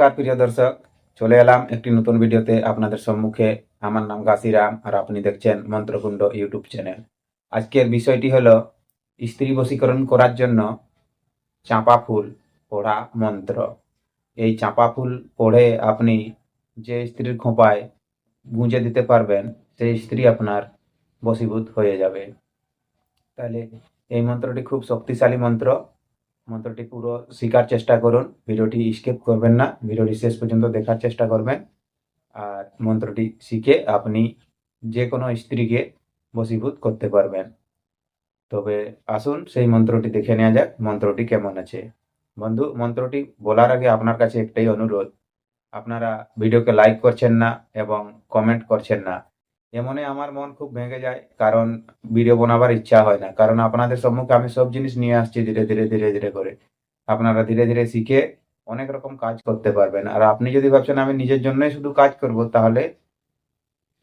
নমস্কার, প্রিয় দর্শক। চলে এলাম একটি নতুন ভিডিওতে আপনাদের সম্মুখে। আমার নাম গাছিরাম আর আপনি দেখছেন মন্ত্রকুণ্ড ইউটিউব চ্যানেল। আজকের বিষয়টি হলো, স্ত্রী বশীকরণ করার জন্য চাঁপা ফুল পড়া মন্ত্র। এই চাঁপা ফুল পড়ে আপনি যে স্ত্রীর খোঁপায় গুঁজে দিতে পারবেন, সেই স্ত্রী আপনার বশীভূত হয়ে যাবে। তাহলে এই মন্ত্রটি খুব শক্তিশালী মন্ত্র। মন্ত্রটি পুরো শেখার চেষ্টা করুন। ভিডিওটি স্কিপ করবেন না। ভিডিওটি শেষ পর্যন্ত দেখার চেষ্টা করবেন। আর মন্ত্রটি শিখে আপনি যে কোনো স্ত্রীকে বশীভূত করতে পারবেন। তবে আসুন সেই মন্ত্রটি দেখে নেওয়া যাক, মন্ত্রটি কেমন আছে। বন্ধু, মন্ত্রটি বলার আগে আপনার কাছে একটাই অনুরোধ। আপনারা ভিডিওকে লাইক করছেন না এবং কমেন্ট করছেন না। এমনে আমার মন খুব ভেঙে যায়, কারণ ভিডিও বানাবার ইচ্ছা হয় না। কারণ আপনাদের সম্মুখে আমি সব জিনিস নিয়ে আসছি ধীরে ধীরে ধীরে ধীরে করে। আপনারা ধীরে ধীরে শিখে অনেক রকম কাজ করতে পারবেন। আর আপনি যদি ভাবছেন আমি নিজের জন্যই শুধু কাজ করব, তাহলে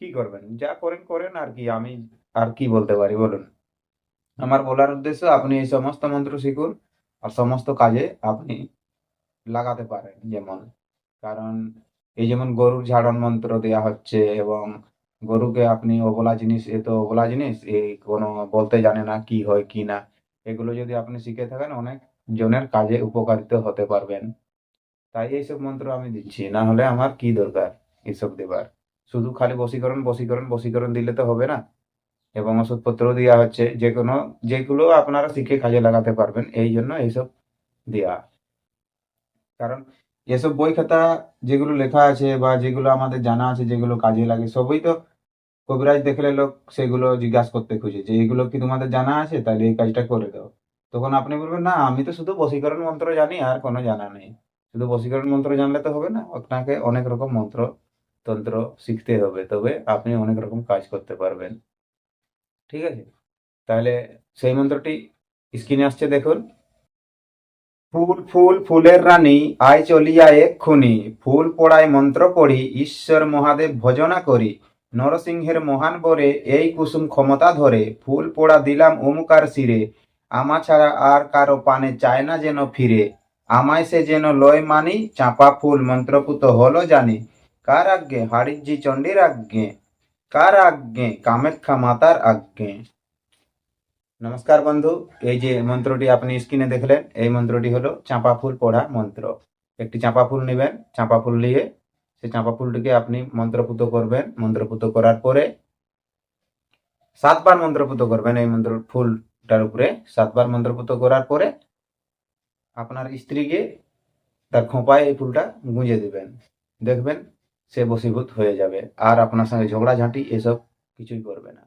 কি করবেন? যা করেন করেন আর কি। আমি আর কি বলতে পারি, বলুন। আমার বলার উদ্দেশ্য, আপনি এই সমস্ত মন্ত্র শিখুন আর সমস্ত কাজে আপনি লাগাতে পারেন যেমন। কারণ এই যেমন গরুর ঝাড়ন মন্ত্র দেওয়া হচ্ছে এবং গরুকে আপনি অবলা জিনিস, এ তো অবলা জিনিস, এই কোনো বলতে জানে না কি হয়, কি না। এগুলো যদি আপনি শিখে থাকেন, অনেক জনের কাজে উপকারিত হতে পারবেন। তাই এইসব মন্ত্র আমি দিচ্ছি। না হলে আমার কি দরকার এইসব দেবার? শুধু খালি বশীকরণ বশীকরণ বশীকরণ দিলে তো হবে না। এবং ওষুধপত্র দেওয়া হচ্ছে। যে কোনো যেগুলো আপনারা শিখে কাজে লাগাতে পারবেন, এই জন্য এইসব দেওয়া কারণ এসব বই খাতা যেগুলো লেখা আছে বা যেগুলো আমাদের জানা আছে, যেগুলো কাজে লাগে, সবই তো কবিরাজ দেখলে লোক সেগুলো জিজ্ঞাসা করতে খুঁজে যে এগুলো কি তোমাদের জানা আছে? তাহলে এই কাজটা করে দাও। তখন আপনি বলবেন, না, আমি তো শুধু বশীকরণ মন্ত্র জানি, আর কোনো জানা নেই। শুধু বশীকরণ মন্ত্র জানলে তো হবে না, আপনাকে অনেক রকম মন্ত্র তন্ত্র শিখতে হবে, তবে আপনি অনেক রকম কাজ করতে পারবেন। ঠিক আছে? তাহলে সেই মন্ত্রটি স্ক্রিনে আসছে দেখুন। ফুল ফুল, ফুলের রানী, আয় চলিয়া এক্ষুনি ফুল পড়ায় মন্ত্র পড়ি ঈশ্বর মহাদেব ভজনা করি। নরসিংহের মহান বরে এই কুসুম ক্ষমতা ধরে। ফুল পোড়া দিলাম অমুকার শিরে। আমা ছাড়া আর কারও পানে চায় না যেন ফিরে। আমায় সে যেন লয় মানি, চাঁপা ফুল মন্ত্রপুত হলো জানি। কার আজ্ঞে? হাড়িজ্জি চণ্ডীর আজ্ঞে। কার আজ্ঞে? কামাখ্যা মাতার আজ্ঞে। নমস্কার বন্ধু, এই যে মন্ত্রটি আপনি স্ক্রিনে দেখলেন, এই মন্ত্রটি হলো চাঁপা ফুল পড়া মন্ত্র। একটি চাঁপা ফুল নেবেন, চাঁপা ফুল নিয়ে সেই চাঁপা ফুলটিকে আপনি মন্ত্রপুত করবেন। মন্ত্রপুত করার পরে সাতবার মন্ত্রপুত করবেন এই মন্ত্র ফুলটার উপরে। সাতবার মন্ত্রপুত করার পরে আপনার স্ত্রীকে তার খোঁপায় এই ফুলটা গুঁজে দিবেন। দেখবেন সে বশীভূত হয়ে যাবে। আর আপনার সঙ্গে ঝগড়াঝাঁটি এসব কিছুই করবে না।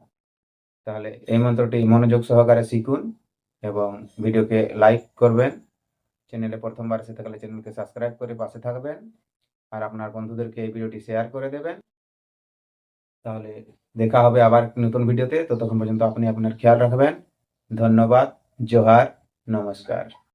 তাহলে এই মন্ত্রটি মনোযোগ সহকারে শিখুন এবং ভিডিওকে লাইক করবেন। চ্যানেলে প্রথমবার এসে থাকলে চ্যানেলকে সাবস্ক্রাইব করে পাশে থাকবেন আর আপনার বন্ধুদেরকে এই ভিডিওটি শেয়ার করে দেবেন। তাহলে দেখা হবে আবার নতুন ভিডিওতে। ততক্ষণ পর্যন্ত আপনি আপনার খেয়াল রাখবেন। ধন্যবাদ, জোহার, নমস্কার।